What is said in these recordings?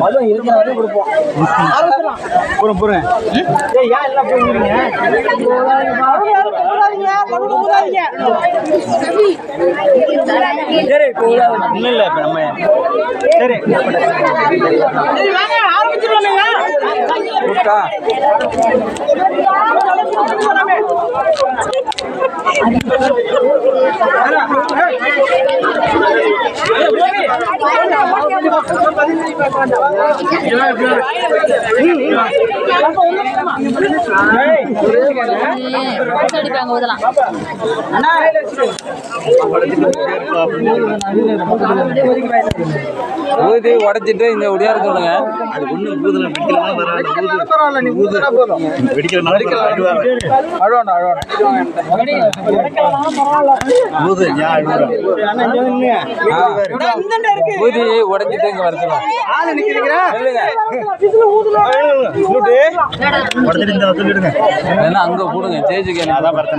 அதுவும் இருக்கிற வரையும் கொடுப்போம் போறோம் போறேன் ஏய் ஏன் எல்லாம் போயிருக்கீங்க சரி இல்ல இல்ல இப்ப நம்ம சரி கூப்பிட்டா? அடிப்பாங்க ஊதலாம் ஊதி உடைச்சிட்டு இந்த ஒடியார சொல்லுங்க. அது ஒண்ணும் ஊதுல வெடிக்கலாம் அழுவாண்டா அழுவாண்டா ஊது. ஊதி. உடைச்சிட்டு இங்க வர சொல்லுங்க. ஆளு நிக்கிறீங்களா சொல்லுங்க உடச்சிட்டு இந்த சொல்லிடுங்க ஏன்னா அங்க போடுங்க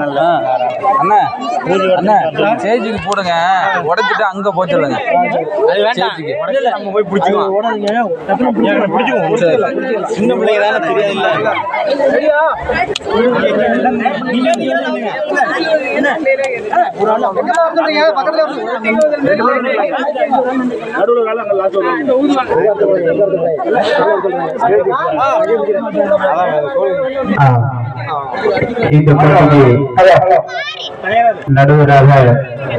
இல்ல. அண்ணா அண்ணா ஸ்டேஜுக்கு போடுங்க உடைச்சிட்டு அங்க போக சொல்லுங்க. ஸ்டேஜுக்கு நம்ம போய் பிடிச்சிக்குவோம். சின்ன பிள்ளைங்க தானே தெரியாது இல்ல. நடுவுல அங்க இந்த போட்டிக்கு நடுவராக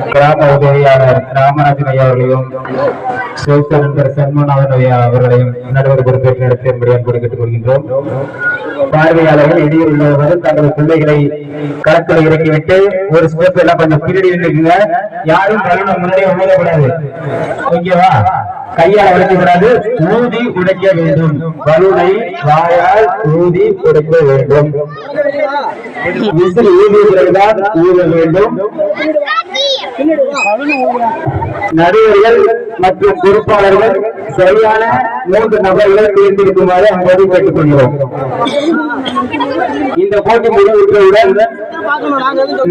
கிராம உதவியாளர் ராமராஜன் ஐயா அவர்களையும் சோசியல் நண்பர் சண்முகநாதன் ஐயா அவர்களையும் நடுவர் பொறுப்பேற்று நடத்தும்படியாக கூட கேட்டுக்கொள்கின்றோம். பார்வையாளர்கள் இடையில் உள்ளவர்கள் தங்கள் பிள்ளைகளை களத்தில் இறக்கிவிட்டு ஒரு சிவப்பு எல்லாம் கொஞ்சம் பின்னாடி நின்றுக்குங்க. யாரும் பலனும் முன்னாடி உழையக்கூடாது ஓகேவா? கையால் உடைக்க கூடாது ஊதி உடைக்க வேண்டும். பலூனை வாயால் ஊதி உடைக்க வேண்டும். விசில் ஊதி பிறகுதான் ஊத வேண்டும். நடிகர்கள் மற்றும் பொறுப்பாளர்கள் சரியான மூன்று நபர்கள் பேசியிருக்குமாறு அங்கே கேட்டுக் கொள்கிறோம் இந்த போட்டி முடிவுற்றவுடன்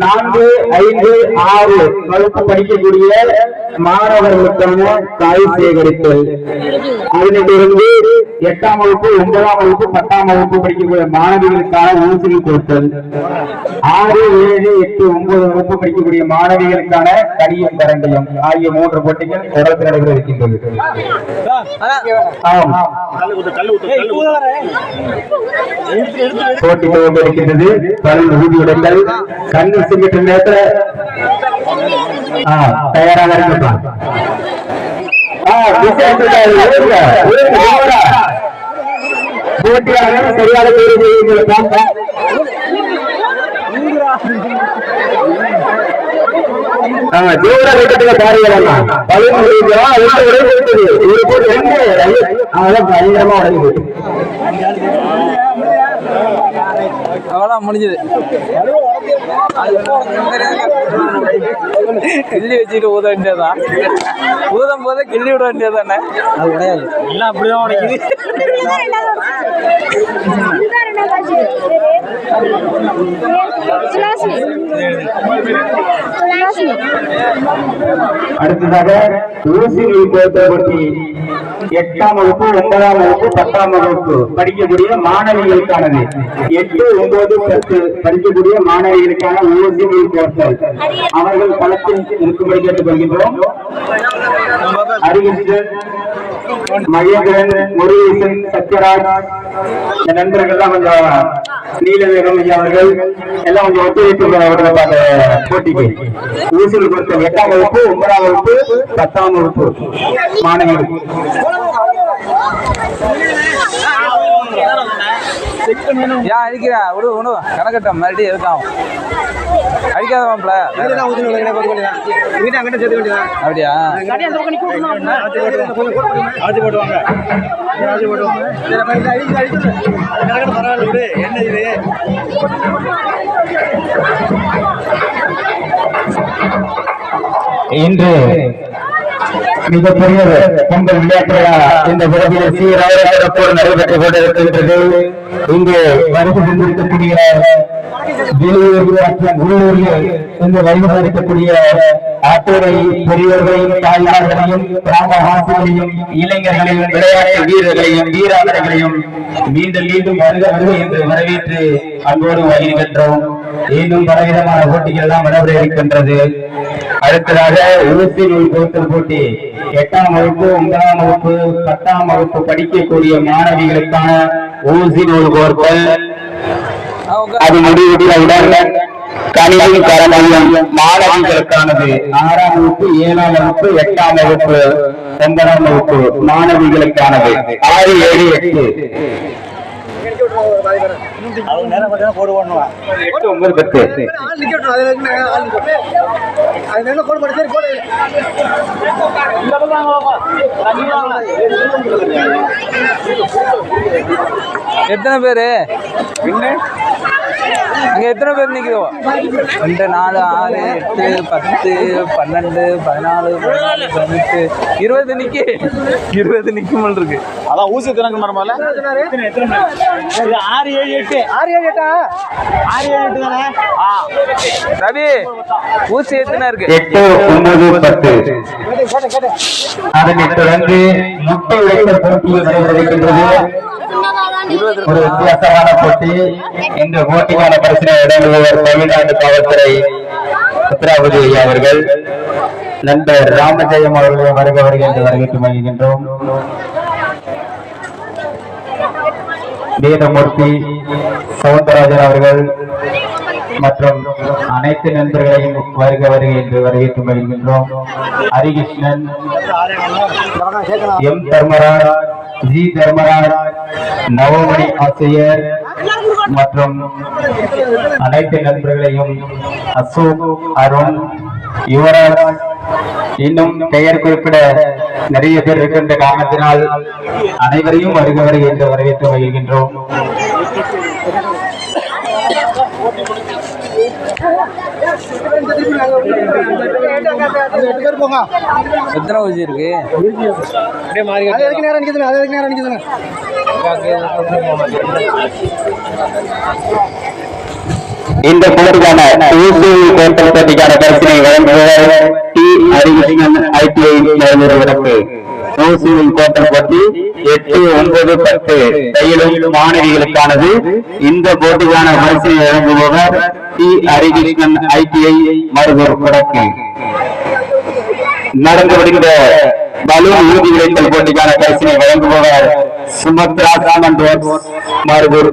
நான்கு ஐந்து ஆறு வகுப்பு படிக்கக்கூடிய மாணவர்களுக்கான தாய் சேகரித்தல். அதனிலிருந்து எட்டாம் வகுப்பு ஒன்பதாம் வகுப்பு பத்தாம் வகுப்பு படிக்கக்கூடிய மாணவிகளுக்கான ஊசிகள் கொடுத்தல். ஆறு ஏழு எட்டு ஒன்பது வகுப்பு படிக்கக்கூடிய மாணவிகளுக்கான கடியம் கரண்டியம் ஆகிய மூன்று போட்டிகள் தொடர்ந்து நடைபெற இருக்கின்றது. ஆம். போட்டி துவங்க பல் ஊதி கண்ணு சிமிட்டு தயாராக போட்டியாளர்கள் சரியாக தேர்வு செய்யுங்கள் ஆமா ஜோரா வீட்டுக்கு பாருங்க பழுது அதான் பயங்கரமா அவ்வளோ முடிஞ்சது. கிள்ளி வச்சுட்டு ஊத வேண்டியதுதான் ஊதும் போதே கிள்ளி விட வேண்டியதானே அது கிடையாது. எல்லாம் அப்படிதான் உடைக்குது. அடுத்ததாக ஊசிகள் கோர்த்த போட்டி எட்டாம் வகுப்பு ஒன்பதாம் வகுப்பு பத்தாம் வகுப்பு படிக்கக்கூடிய மாணவிகளுக்கானது. எட்டு ஒன்பது பத்து படிக்கக்கூடிய மாணவிகளுக்கான ஊசி ஊசிகள் கோத்தல் அவர்கள் களத்தில் இருக்கும்படி கேட்டுக்கொள்கின்றோம். அறிவிச்சர் மகேந்திரன் முருகேசன் சத்யராஜ் நண்பர்கள் நண்பர்கள்லாம் கொஞ்சம் நீலவேகம் ஐயா அவர்கள் எல்லாம் கொஞ்சம் ஒத்துழைப்பு அவர்கள் அந்த போட்டிக்கு. ஊசியில் கொடுத்த எட்டாம் வகுப்பு ஒன்பதாம் வகுப்பு பத்தாம் வகுப்பு மாணவர்கள். ஏன் அடிக்கிறா? விடு விடு. கணக்கட்டம் மறுபடியும் இருக்கான். அடிக்காத மாப்பிள இதுதான் ஊத்துன உலகமே பார்த்து கொண்டிருந்தான். வீட்டை அங்கிட்ட சேர்த்து வேண்டியதுதான். அப்படியா ஆச்சு போட்டுவாங்க ஆச்சு போட்டுவாங்க சரி, அப்ப இது அடிக்குது, அடிக்குது. கணக்கு பரவாயில்ல விடு என்ன இது இன்று மிகப்பெரிய பொங்கல் விளையாட்டு விழா இந்த பகுதியில் சீராக நடைபெற்றுக் கொண்டிருக்கின்றது. இங்கு வருகை தந்திருக்கக்கூடிய வெளியூர் மற்றும் உள்ளூரில் இங்கு வருகை தந்திருக்கக்கூடிய அத்துறை பெரியவர்களையும் கிராம வாசிகளையும் இளைஞர்களையும் விளையாட்டு வீரர்களையும் வீராங்கனைகளையும் மீண்டும் மீண்டும் வருக வருக என்று வரவேற்று அன்போடு வருகின்றோம். இன்னும் பலவிதமான போட்டிகள் எல்லாம் நடைபெற இருக்கின்றது. அடுத்ததாக ஊசி நூல் கோத்தல் போட்டி. எட்டாம் வகுப்பு ஒன்பதாம் வகுப்பு பத்தாம் வகுப்பு படிக்கக்கூடிய மாணவிகளுக்கான ஊசி நூல் கோர்த்தல் அது முடிவுடன் கணிதம் கரமையம் மாணவிகளுக்கானது. ஆறாம் வகுப்பு ஏழாம் வகுப்பு எட்டாம் வகுப்பு ஒன்பதாம் வகுப்பு மாணவிகளுக்கானது. ஆறு ஏழு எட்டு. அவங்க நேரம் பார்த்தீங்கன்னா போடு ஓடணும் எட்டு ஒன்பது பத்து. அது நேரம் கோடு போடு சரி போடு இந்த பக்கம் வாங்கப்பா தண்ணி எத்தனை பேரு? அங்க எத்தனை பேர் நிக்குதோ ரெண்டு நாலு ஆறு எட்டு பத்து பன்னெண்டு பதினாலு பதினாலு பதினெட்டு. இருபது நிக்கு. இருபது நிக்குமல் இருக்கு. அதான் ஊசி திறங்க மரமால ஆறு ஏழு எட்டு. ஆறு ஏழு எட்டா? ஆறு ஏழு எட்டு தானே? ரவி ஊசி எத்தனை இருக்கு? எட்டு ஒன்பது பத்து. அதனைத் தொடர்ந்து முட்டை உடைத்தல் போட்டியில் நடைபெறுகின்றது. ஒரு வித்தியாசமான போட்டி. இந்த போட்டிக்கான பரிசினை இடம்பெறுவர் தமிழ்நாடு காவல்துறை உத்தராபதி ஐயா அவர்கள். நண்பர் ராமஜெயம் அவர்கள் வருக வருக என்று வரவேற்று வருகின்றோம் வேதமூர்த்தி சவுந்தரராஜன் அவர்கள் மற்றும் அனைத்து நண்பர்களையும் வருக வருக என்று வரவேற்று வருகின்றோம் ஹரிகிருஷ்ணன் எம் தர்மராஜ் ஜி தர்மராஜ் நவமணி ஆசிரியர் மற்றும் அனைத்து நண்பர்களையும் அசோக் அருண் யுவராஜ் இன்னும் பெயர் குறிப்பிட நிறைய பேர் இருக்கின்ற காரணத்தினால் அனைவரையும் வருக வருக என்று வரவேற்று வருகின்றோம் அந்த எட்டு பேர் போங்க எத்தனை ஊசி இருக்கு அது எதுக்கு நேரம் அது எதுக்கு நேரம் இந்த போட்டிக்கான ஊசி கோட்டல் பரிசினை வழங்குபவர் டி ஹரிகிருஷ்ணன் ஐடிஐ நிறுவனத்திற்கு ஊசியில் எட்டு ஒன்பது பத்து. கையிலும் மாணவிகளுக்கானது. இந்த போட்டிக்கான பரிசினை வழங்குபவர் டி ஹரிகிருஷ்ணன் ஐடிஐ மருதூர் வடக்கு நடந்து வருகின்ற பலூன் ஊதி விளைத்தல் போட்டிக்கான பரிசினை வழங்குபவர் சுமத்ரா சாமன் மருதூர்